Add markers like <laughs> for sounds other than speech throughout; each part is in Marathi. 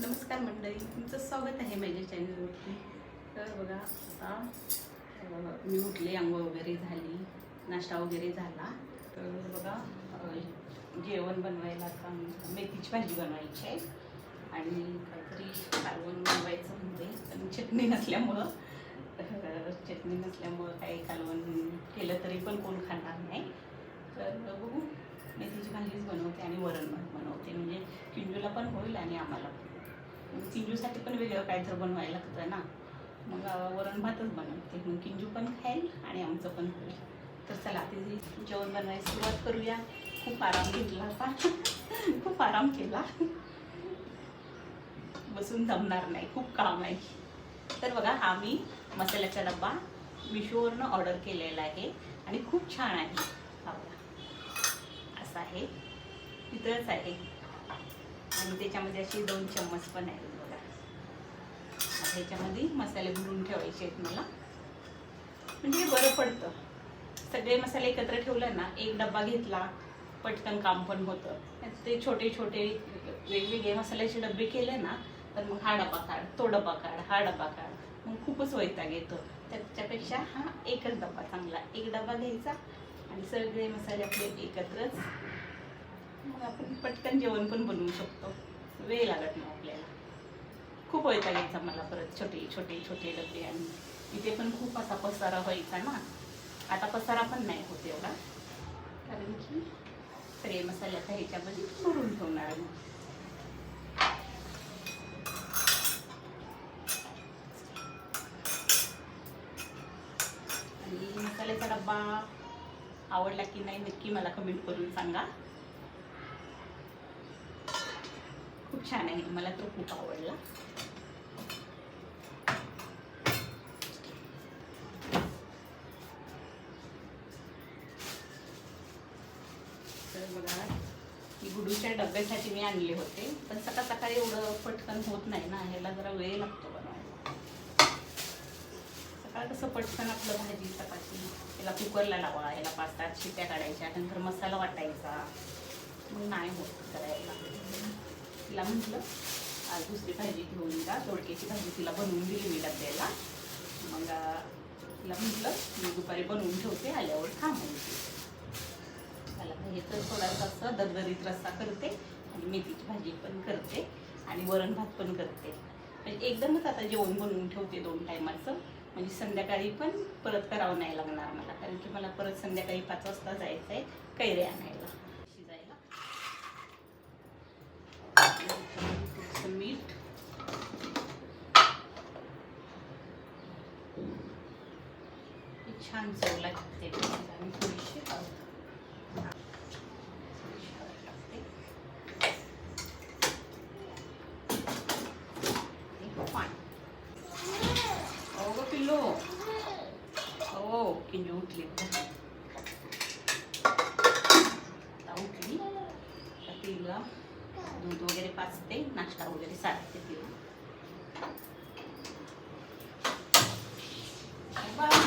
नमस्कार मंडळी तुमचं स्वागत आहे माझ्या चॅनलवरती. तर बघा आता मी उठले आंघोळ वगैरे झाली नाश्ता वगैरे झाला. तर बघा जेवण बनवायला आता मेथीची भाजी बनवायची आहे. आणि काहीतरी कालवण बनवायचं म्हणजे पण चटणी नसल्यामुळं चटणी नसल्यामुळं काही कालवण केलं तरी पण कोण खाणार नाही. तर बघू मेथीची भाजीच बनवते आणि वरण बनवते. म्हणजे किंजूला पण होईल आणि आम्हाला पण. किंजूसाठी पण वेगळं काय तर बनवायला लागतं ना. मग वरण भातच बनवते. मग किंजू पण खाईल आणि आमचं पण होईल. तर चला तिथे जेवण बनवायला सुरुवात करूया. खूप आराम घेतला आता. <laughs> खूप आराम केला. बसून जमणार नाही. खूप काम आहे. तर बघा हा मी मसाल्याचा डब्बा मिशोवरनं ऑर्डर केलेला आहे आणि खूप छान आहे. हा बघा. असा आहे. तिथंच आहे. आणि त्याच्यामध्ये असे दोन चम्मच पण आहेत ह्याच्यामध्ये मसाले भरून ठेवायचे आहेत मला. म्हणजे बरं पडतं. सगळे मसाले एकत्र ठेवले ना एक डब्बा घेतला पटकन काम पण होतं. ते छोटे छोटे वेगवेगळे मसाल्याचे डबे केले ना तर मग हा डबा काढ तो डबा काढ हा डबा काढ. मग खूपच वैताग येतो. त्याच्यापेक्षा हा एकच डबा चांगला. एक डबा घ्यायचा आणि सगळे मसाले आपले एकत्रच. मग आपण पटकन जेवण पण बनवू शकतो. वेळ लागत नाही आपल्याला. खूप वैताग यायचा मला परत छोटे छोटे छोटे डबे आणि इथे पण खूप असा पसारा व्हायचा ना. आता पसारा पण नाही होत एवढा. कारण की सगळे मसाले आता ह्याच्यामध्ये भरून ठेवणार मी आणि मसाल्याचा डब्बा आवडला की नाही नक्की मला कमेंट करून सांगा. खूप छान आहे. मला तो खूप आवडला. तर बघा ही गुडूच्या डब्यासाठी मी आणले होते. पण सकाळ सकाळी एवढं पटकन होत नाही ना ह्याला जरा वेळ लागतो बनवायला. सकाळ कसं पटकन आपलं भाजी चपाती त्याला कुकरला लावा याला पाच सात शिट्या काढायच्या नंतर मसाला वाटायचा. नाही होत करायला. तिला म्हटलं आज दुसरी भाजी घेऊन जा दोडक्याची भाजी तिला बनवून दिली मी डब्याला. मग तिला म्हटलं मी दुपारी बनवून ठेवते आल्यावर खा म्हणते मला हे तर थोडासा असं दरदरीत रस्सा करते आणि मेथीची भाजी पण करते आणि वरण भात पण करते. म्हणजे एकदमच आता जेवण बनवून ठेवते दोन टायमाचं. म्हणजे संध्याकाळी पण परत करावं नाही लागणार मला कारण की मला परत संध्याकाळी पाच वाजता जायचं आहे कैरे आणायला शिजायला थोडंसं मीठ हे छान चव लागते आणि थोडीशी हळद. पाणी. अहो गं पिल्लू हो किंजू उठली बघा. उठली आता तिला दूध वगैरे पाचते नाश्ता वगैरे सारते तिला बाय.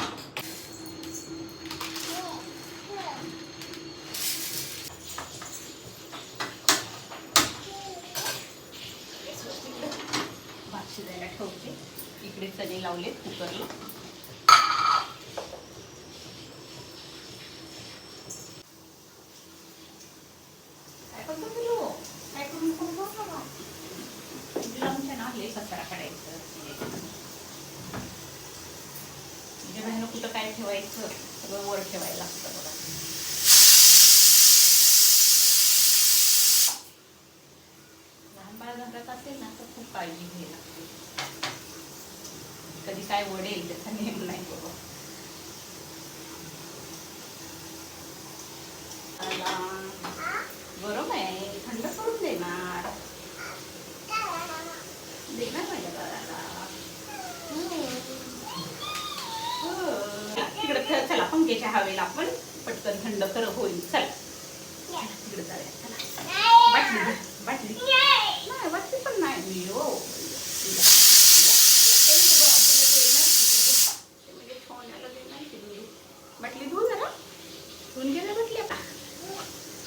भात शिजायला ठेवते इकडे चणे लावले कुकरला काय करतो काय करून नको बघ कचरा काढायचं. म्हणजे बाहेर कुठं काय ठेवायचं सगळं वर ठेवायला लागतं बघा. लहान बाळ घरात असेल ना तर खूप काळजी घ्यावी लागते. कधी काय वडेल त्याचा नेम नाही बाबा. बरोबर आहे थंड सोडून देणार. देणार माझ्या बाळाला. तिकडे चला पंख्याच्या हवेला आपण पटकन थंड कर होईल. चला. तिकडे जाऊया. चला. बाटली बाटली नाही बाटली पण नाही मी हो बाटली धुऊ जरा धुवून घ्यायला बाटली आता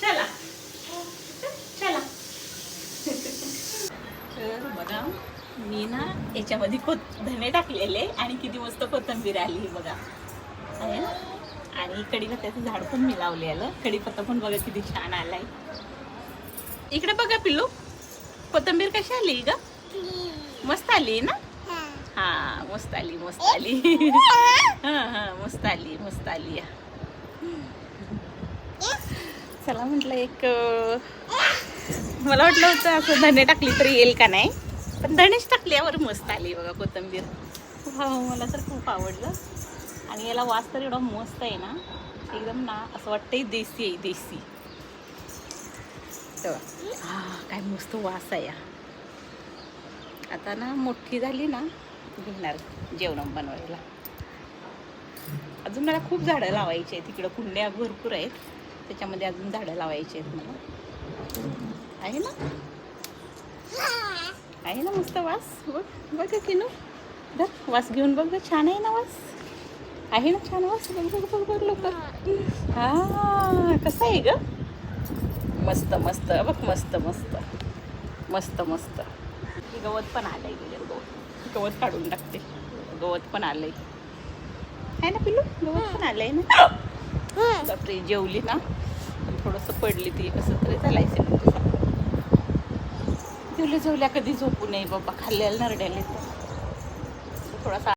चला चला तर तर बघा मी ना याच्यामध्ये कोथ धने टाकलेले आणि किती मस्त कोथिंबीर आली ही बघा. आहे ना? आणि कढीपत्त्याचं झाड पण मी लावले आलं कडीपत्ता पण बघा किती छान आलाय. इकडे बघा पिल्लू. कोथिंबीर कशी आली ग? मस्त आली ना? हा मस्त आली मस्त आली. हा हा मस्त आली मस्त आली. चला म्हटलं एक मला वाटलं होतं असं धने टाकली तरी येईल का नाही? पण धनेच टाकल्यावर मस्त आली बघा कोथिंबीर. हा हो, मला तर खूप आवडलं. आणि याला वास तर एवढा मस्त आहे ना एकदम ना असं वाटतंय देसी आहे देसी. तर हा काय मस्त वास आहे आता ना मोठी झाली ना घेणार जेवण बनवायला. अजून मला खूप झाडं लावायची आहेत तिकडं कुंड्या भरपूर आहेत. त्याच्यामध्ये अजून झाडं लावायची आहेत मला. आहे ना? आहे ना मस्त वास. बघ बघ किनू धर वास घेऊन बघ गं, छान आहे ना वास. आहे ना छान वास? बघ बघ बघ बघ लवकर. हा कसं आहे ग? मस्त मस्त. बघ मस्त मस्त. मस्त मस्त. हे गवत पण आलंय गेलं गवत गवत काढून टाकते. गवत पण आलंय. आहे ना पिल्लू? गवत पण आलंय ना? बापरे जेवली ना? थोडंसं पडली ती. कसं तरी चालायचं जेवल्या जेवल्या कधी झोपू नये बाबा खाल्ल्याला नरड्याला. थोडासा